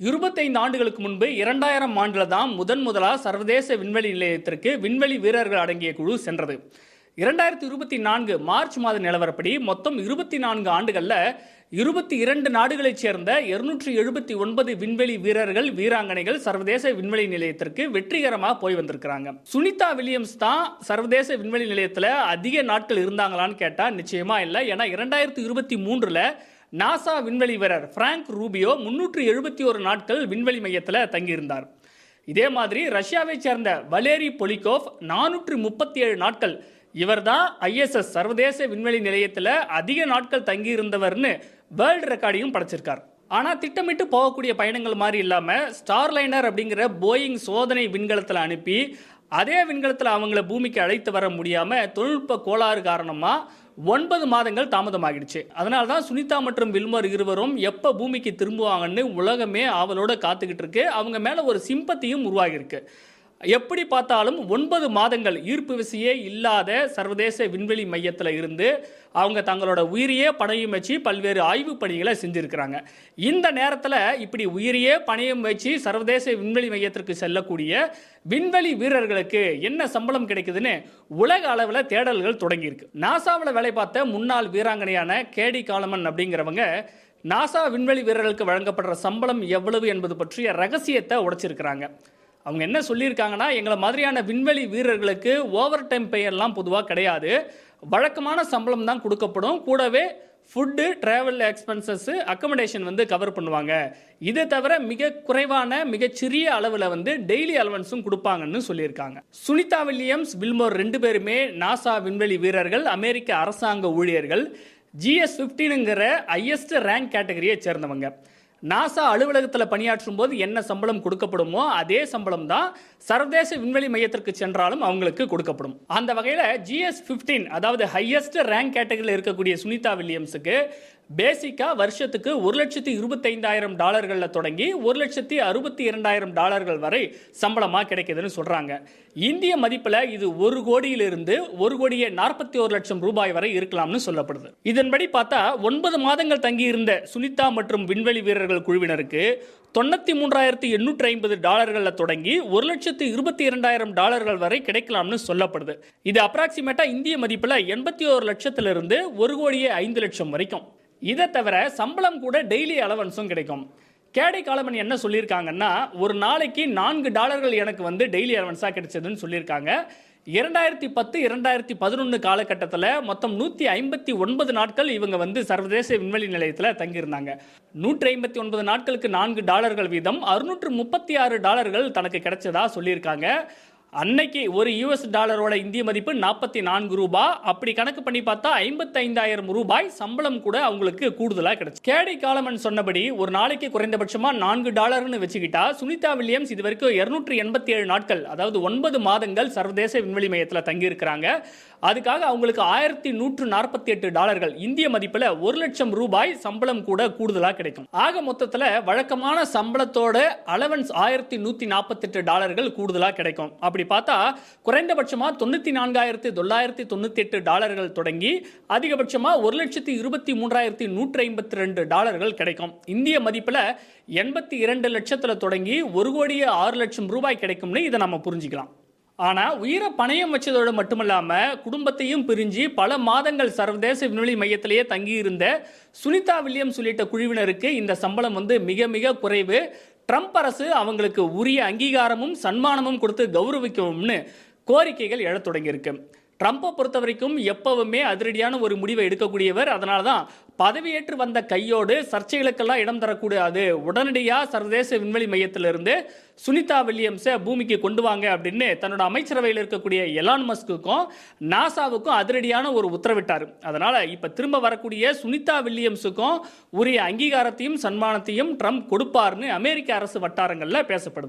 இருபத்தைந்து ஆண்டுகளுக்கு முன்பு இரண்டாயிரம் ஆண்டில் தான் முதன் முதலாக சர்வதேச விண்வெளி நிலையத்திற்கு விண்வெளி வீரர்கள் அடங்கிய குழு சென்றது. இரண்டாயிரத்தி இருபத்தி நான்கு மார்ச் மாத நிலவரப்படி மொத்தம் இருபத்தி நான்கு ஆண்டுகளில் இருபத்தி இரண்டு நாடுகளைச் சேர்ந்த இருநூற்றி எழுபத்தி ஒன்பது விண்வெளி வீரர்கள் வீராங்கனைகள் சர்வதேச விண்வெளி நிலையத்திற்கு வெற்றிகரமாக போய் வந்திருக்கிறாங்க. சுனிதா வில்லியம்ஸ் தான் சர்வதேச விண்வெளி நிலையத்தில் அதிக நாட்கள் இருந்தாங்களான்னு கேட்டால் நிச்சயமா இல்லை. ஏன்னா இரண்டாயிரத்தி இருபத்தி மூன்றில் நாசா விண்வெளி வீரர் பிராங்க் ரூபியோ முன்னூற்று எழுபத்தி ஒரு நாட்கள் விண்வெளி மையத்தில் தங்கியிருந்தார். இதே மாதிரி ரஷ்யாவை சேர்ந்த வலேரி பொலிகோவ் நானூற்று முப்பத்தி ஏழு நாட்கள். இவர்தான் ஐஎஸ்எஸ் சர்வதேச விண்வெளி நிலையத்தில் அதிக நாட்கள் தங்கியிருந்தவர்னு வேர்ல்டு ரெக்கார்டையும் படைச்சிருக்கார். ஆனால் திட்டமிட்டு போகக்கூடிய பயணங்கள் மாதிரி இல்லாமல் ஸ்டார்லைனர் அப்படிங்கிற போயிங் சோதனை விண்கலத்தில் அனுப்பி அதே விண்கலத்தில் அவங்கள பூமிக்கு அழைத்து வர முடியாமல் தொழில்நுட்ப கோளாறு காரணமாக ஒன்பது மாதங்கள் தாமதமாகிடுச்சு. அதனால தான் சுனிதா மற்றும் வில்மர் இருவரும் எப்போ பூமிக்கு திரும்புவாங்கன்னு உலகமே ஆவலோட காத்துக்கிட்டு இருக்கு. அவங்க மேலே ஒரு சிம்பத்தியும் உருவாகியிருக்கு. எப்படி பார்த்தாலும் ஒன்பது மாதங்கள் ஈர்ப்பு விசையே இல்லாத சர்வதேச விண்வெளி மையத்தில் இருந்து அவங்க தங்களோட உயிரியே பணையும் வச்சு பல்வேறு ஆய்வு பணிகளை செஞ்சுருக்கிறாங்க. இந்த நேரத்தில் இப்படி உயிரியே பணையும் வச்சு சர்வதேச விண்வெளி மையத்திற்கு செல்லக்கூடிய விண்வெளி வீரர்களுக்கு என்ன சம்பளம் கிடைக்குதுன்னு உலக அளவில் தேடல்கள் தொடங்கியிருக்கு. நாசாவில் வேலை பார்த்த முன்னாள் வீராங்கனையான கேடி காலமன் அப்படிங்கிறவங்க நாசா விண்வெளி வீரர்களுக்கு வழங்கப்படுற சம்பளம் எவ்வளவு என்பது பற்றிய ரகசியத்தை உடைச்சிருக்கிறாங்க. அவங்க என்ன சொல்லியிருக்காங்கன்னா எங்களை மாதிரியான விண்வெளி வீரர்களுக்கு ஓவர் டைம் பெயர்லாம் பொதுவாக கிடையாது. வழக்கமான சம்பளம் தான் கொடுக்கப்படும். கூடவே ஃபுட்டு ட்ராவல் எக்ஸ்பென்சஸ் அக்கமடேஷன் வந்து கவர் பண்ணுவாங்க. இதை தவிர மிக குறைவான மிகச்சிறிய அளவில் வந்து டெய்லி அலவன்ஸும் கொடுப்பாங்கன்னு சொல்லியிருக்காங்க. சுனிதா வில்லியம்ஸ் வில்மோர் ரெண்டு பேருமே நாசா விண்வெளி வீரர்கள் அமெரிக்க அரசாங்க ஊழியர்கள். ஜிஎஸ் ஃபிஃப்டீனுங்கிற ஹையஸ்ட் ரேங்க் கேட்டகரியை சேர்ந்தவங்க. நாசா அலுவலகத்தில் பணியாற்றும் போது என்ன சம்பளம் கொடுக்கப்படுமோ அதே சம்பளம் தான் சர்வதேச விண்வெளி மையத்திற்கு சென்றாலும் அவங்களுக்கு கொடுக்கப்படும். அந்த வகையில் ஜிஎஸ் ஃபிஃப்டீன் அதாவது ஹையஸ்ட் ரேங்க் கேட்டகரியில் இருக்கக்கூடிய சுனிதா வில்லியம்ஸுக்கு பேசிக்கா வருஷத்துக்கு ஒரு லட்சத்தி இருபத்தைந்தாயிரம் டாலர்களில் தொடங்கி ஒரு லட்சத்தி அறுபத்தி இரண்டாயிரம் டாலர்கள் வரை சம்பளமாக கிடைக்குதுன்னு சொல்கிறாங்க இந்திய மதிப்பில் இது ஒரு கோடியிலிருந்து ஒரு கோடியே நாற்பத்தி ஒரு லட்சம் ரூபாய் வரை இருக்கலாம்னு சொல்லப்படுது. இதன்படி பார்த்தா ஒன்பது மாதங்கள் தங்கியிருந்த சுனிதா மற்றும் விண்வெளி வீரர்கள் குழுவினருக்கு தொண்ணூற்றி மூன்றாயிரத்தி எண்ணூற்றி ஐம்பது டாலர்களில் தொடங்கி ஒரு லட்சத்து இருபத்தி இரண்டாயிரம் டாலர்கள் வரை கிடைக்கலாம்னு சொல்லப்படுது. இது அப்ராக்சிமேட்டா இந்திய மதிப்பில் எண்பத்தி ஒரு லட்சத்திலிருந்து ஒரு கோடியே ஐந்து லட்சம் வரைக்கும். இதை தவிர சம்பளம் கூட டெய்லி அலவன்ஸும் கிடைக்கும். கேடை காலமன் என்ன சொல்லியிருக்காங்கன்னா ஒரு நாளைக்கு நான்கு டாலர்கள் எனக்கு வந்து டெய்லி அலவன்ஸாக கிடைச்சதுன்னு சொல்லியிருக்காங்க. இரண்டாயிரத்தி பத்து இரண்டாயிரத்தி பதினொன்று காலகட்டத்தில் மொத்தம் நூற்றி ஐம்பத்தி ஒன்பது நாட்கள் இவங்க வந்து சர்வதேச விண்வெளி நிலையத்தில் தங்கியிருந்தாங்க. நூற்றி ஐம்பத்தி ஒன்பது நாட்களுக்கு நான்கு டாலர்கள் வீதம் அறுநூற்று முப்பத்தி ஆறு டாலர்கள் தனக்கு கிடைச்சதா சொல்லியிருக்காங்க. அன்னைக்கு ஒரு யூஎஸ் டாலரோட இந்திய மதிப்பு நாற்பத்தி நான்கு ரூபாய் அப்படி கணக்கு பண்ணி பார்த்தா ஐம்பத்தைந்தாயிரம் ரூபாய் சம்பளம் கூட அவங்களுக்கு கூடுதலாக கிடைச்சு. கேடி காலமன் சொன்னபடி ஒரு நாளைக்கு குறைந்தபட்சமா நான்கு டாலர்னு வச்சுக்கிட்டா சுனிதா வில்லியம்ஸ் இது வரைக்கும் இருநூற்றி எண்பத்தி ஏழு நாட்கள் அதாவது ஒன்பது மாதங்கள் சர்வதேச விண்வெளி மையத்தில் தங்கியிருக்கிறாங்க. அதுக்காக அவங்களுக்கு ஆயிரத்தி நூற்று நாற்பத்தி எட்டு டாலர்கள் இந்திய மதிப்பில் ஒரு லட்சம் ரூபாய் சம்பளம் கூட கூடுதலாக கிடைக்கும். ஆக மொத்தத்தில் வழக்கமான சம்பளத்தோட அலவன்ஸ் ஆயிரத்தி நூற்றி நாற்பத்தெட்டு டாலர்கள் கூடுதலாக கிடைக்கும். அப்படி அப்படி பார்த்தா குறைந்தபட்சமாக தொண்ணூற்றி நான்காயிரத்தி தொள்ளாயிரத்தி தொண்ணூற்றி எட்டு டாலர்கள் தொடங்கி அதிகபட்சமாக ஒரு லட்சத்தி இருபத்தி மூன்றாயிரத்தி நூற்றி ஐம்பத்தி ரெண்டு டாலர்கள் கிடைக்கும். இந்திய மதிப்பில் எண்பத்தி இரண்டு லட்சத்தில் தொடங்கி ஒரு கோடியே ஆறு லட்சம் ரூபாய் கிடைக்கும்னு இதை நம்ம புரிஞ்சுக்கலாம். ஆனால் உயிரை பணயம் வச்சதோடு மட்டுமல்லாமல் குடும்பத்தையும் பிரிஞ்சு பல மாதங்கள் சர்வதேச விண்வெளி மையத்திலேயே தங்கியிருந்த சுனிதா வில்லியம்ஸ் உள்ளிட்ட குழுவினருக்கு இந்த சம்பளம் வந்து மிக மிக குறைவு. ட்ரம்ப் அரசு அவங்களுக்கு உரிய அங்கீகாரமும் சன்மானமும் கொடுத்து கௌரவிக்கவும்னு கோரிக்கைகள் எழத் தொடங்கியிருக்கு. ட்ரம்ப்பை பொறுத்த வரைக்கும் எப்பவுமே அதிரடியான ஒரு முடிவை எடுக்கக்கூடியவர். அதனால தான் பதவியேற்று வந்த கையோடு சர்ச்சைகளுக்கெல்லாம் இடம் தரக்கூடாது. உடனடியாக சர்வதேச விண்வெளி மையத்திலிருந்து சுனிதா வில்லியம்ஸை பூமிக்கு கொண்டு வாங்க அப்படின்னு தன்னோட அமைச்சரவையில் இருக்கக்கூடிய எலான் மஸ்குக்கும் நாசாவுக்கும் அதிரடியான ஒரு உத்தரவிட்டார். அதனால் இப்போ திரும்ப வரக்கூடிய சுனிதா வில்லியம்ஸுக்கும் உரிய அங்கீகாரத்தையும் சன்மானத்தையும் ட்ரம்ப் கொடுப்பார்னு அமெரிக்க அரசு வட்டாரங்களில் பேசப்படுது.